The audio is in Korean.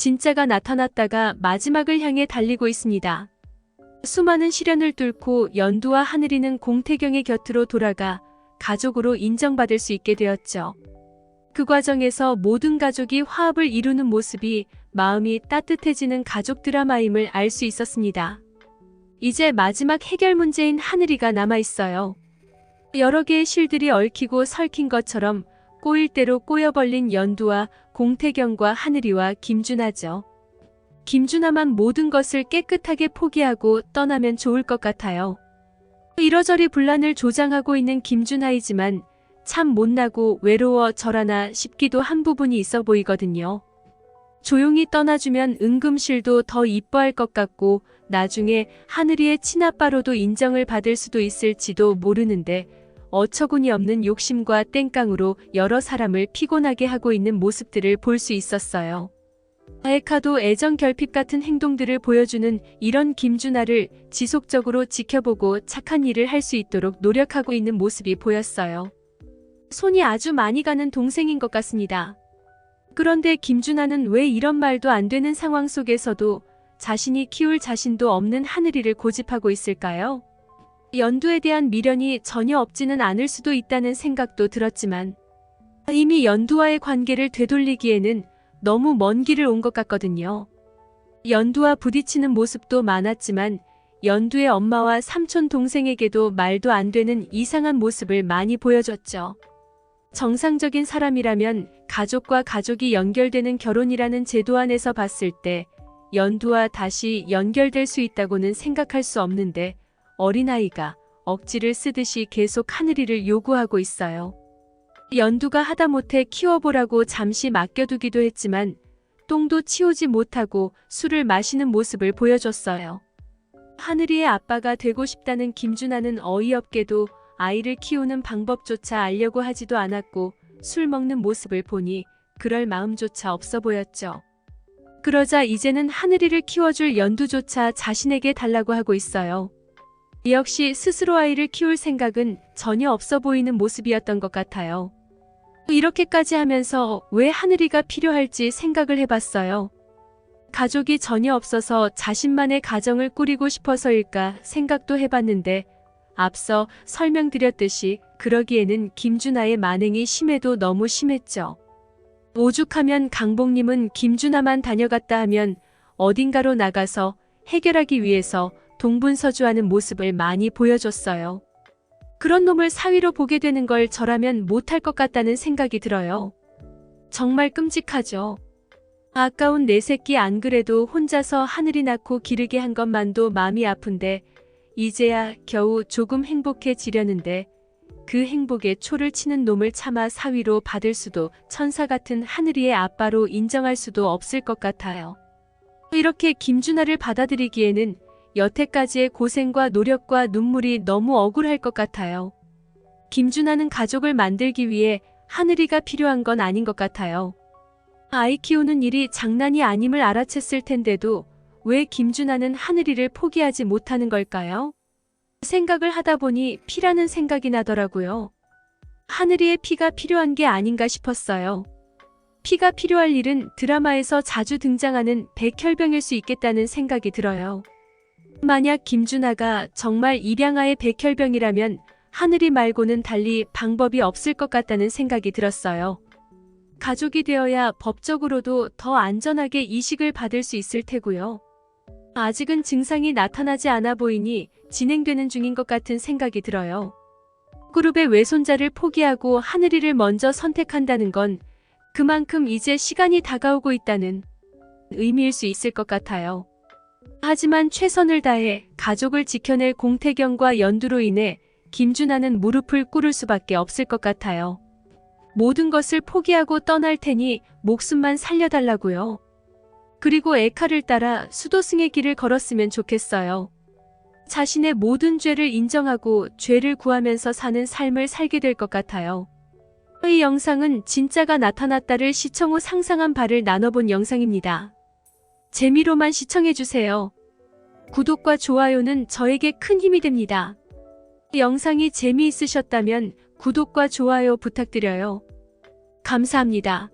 진짜가 나타났다가 마지막을 향해 달리고 있습니다. 수많은 시련을 뚫고 연두와 하늘이는 공태경의 곁으로 돌아가 가족으로 인정받을 수 있게 되었죠. 그 과정에서 모든 가족이 화합을 이루는 모습이 마음이 따뜻해지는 가족 드라마임을 알 수 있었습니다. 이제 마지막 해결 문제인 하늘이가 남아 있어요. 여러 개의 실들이 얽히고 설킨 것처럼 꼬일 대로 꼬여벌린 연두와 공태경과 하늘이와 김준하죠. 김준하만 모든 것을 깨끗하게 포기하고 떠나면 좋을 것 같아요. 이러저리 분란을 조장하고 있는 김준하이지만 참 못나고 외로워 절하나 싶기도 한 부분이 있어 보이거든요. 조용히 떠나주면 은금실도 더 이뻐할 것 같고 나중에 하늘이의 친아빠로도 인정을 받을 수도 있을지도 모르는데 어처구니 없는 욕심과 땡깡으로 여러 사람을 피곤하게 하고 있는 모습들을 볼 수 있었어요. 에카도 애정 결핍 같은 행동들을 보여주는 이런 김준하를 지속적으로 지켜보고 착한 일을 할 수 있도록 노력하고 있는 모습이 보였어요. 손이 아주 많이 가는 동생인 것 같습니다. 그런데 김준하는 왜 이런 말도 안 되는 상황 속에서도 자신이 키울 자신도 없는 하늘이를 고집하고 있을까요? 연두에 대한 미련이 전혀 없지는 않을 수도 있다는 생각도 들었지만 이미 연두와의 관계를 되돌리기에는 너무 먼 길을 온 것 같거든요. 연두와 부딪히는 모습도 많았지만 연두의 엄마와 삼촌 동생에게도 말도 안 되는 이상한 모습을 많이 보여줬죠. 정상적인 사람이라면 가족과 가족이 연결되는 결혼이라는 제도 안에서 봤을 때 연두와 다시 연결될 수 있다고는 생각할 수 없는데 어린아이가 억지를 쓰듯이 계속 하늘이를 요구하고 있어요. 연두가 하다못해 키워보라고 잠시 맡겨두기도 했지만 똥도 치우지 못하고 술을 마시는 모습을 보여줬어요. 하늘이의 아빠가 되고 싶다는 김준하는 어이없게도 아이를 키우는 방법조차 알려고 하지도 않았고 술 먹는 모습을 보니 그럴 마음조차 없어 보였죠. 그러자 이제는 하늘이를 키워줄 연두조차 자신에게 달라고 하고 있어요. 역시 스스로 아이를 키울 생각은 전혀 없어 보이는 모습이었던 것 같아요. 이렇게까지 하면서 왜 하늘이가 필요할지 생각을 해봤어요. 가족이 전혀 없어서 자신만의 가정을 꾸리고 싶어서일까 생각도 해봤는데 앞서 설명드렸듯이 그러기에는 김준하의 만행이 심해도 너무 심했죠. 오죽하면 강복님은 김준하만 다녀갔다 하면 어딘가로 나가서 해결하기 위해서 동분서주하는 모습을 많이 보여줬어요. 그런 놈을 사위로 보게 되는 걸 저라면 못할 것 같다는 생각이 들어요. 정말 끔찍하죠. 아까운 내 새끼 안 그래도 혼자서 하늘이 낳고 기르게 한 것만도 마음이 아픈데 이제야 겨우 조금 행복해지려는데 그 행복에 초를 치는 놈을 참아 사위로 받을 수도 천사 같은 하늘이의 아빠로 인정할 수도 없을 것 같아요. 이렇게 김준하를 받아들이기에는 여태까지의 고생과 노력과 눈물이 너무 억울할 것 같아요. 김준하는 가족을 만들기 위해 하늘이가 필요한 건 아닌 것 같아요. 아이 키우는 일이 장난이 아님을 알아챘을 텐데도 왜 김준하는 하늘이를 포기하지 못하는 걸까요? 생각을 하다 보니 피라는 생각이 나더라고요. 하늘이의 피가 필요한 게 아닌가 싶었어요. 피가 필요할 일은 드라마에서 자주 등장하는 백혈병일 수 있겠다는 생각이 들어요. 만약 김준하가 정말 입양아의 백혈병이라면 하늘이 말고는 달리 방법이 없을 것 같다는 생각이 들었어요. 가족이 되어야 법적으로도 더 안전하게 이식을 받을 수 있을 테고요. 아직은 증상이 나타나지 않아 보이니 진행되는 중인 것 같은 생각이 들어요. 그룹의 외손자를 포기하고 하늘이를 먼저 선택한다는 건 그만큼 이제 시간이 다가오고 있다는 의미일 수 있을 것 같아요. 하지만 최선을 다해 가족을 지켜낼 공태경과 연두로 인해 김준하는 무릎을 꿇을 수밖에 없을 것 같아요. 모든 것을 포기하고 떠날 테니 목숨만 살려달라고요. 그리고 에카를 따라 수도승의 길을 걸었으면 좋겠어요. 자신의 모든 죄를 인정하고 죄를 구하면서 사는 삶을 살게 될 것 같아요. 이 영상은 진짜가 나타났다를 시청 후 상상한 바를 나눠본 영상입니다. 재미로만 시청해주세요. 구독과 좋아요는 저에게 큰 힘이 됩니다. 영상이 재미있으셨다면 구독과 좋아요 부탁드려요. 감사합니다.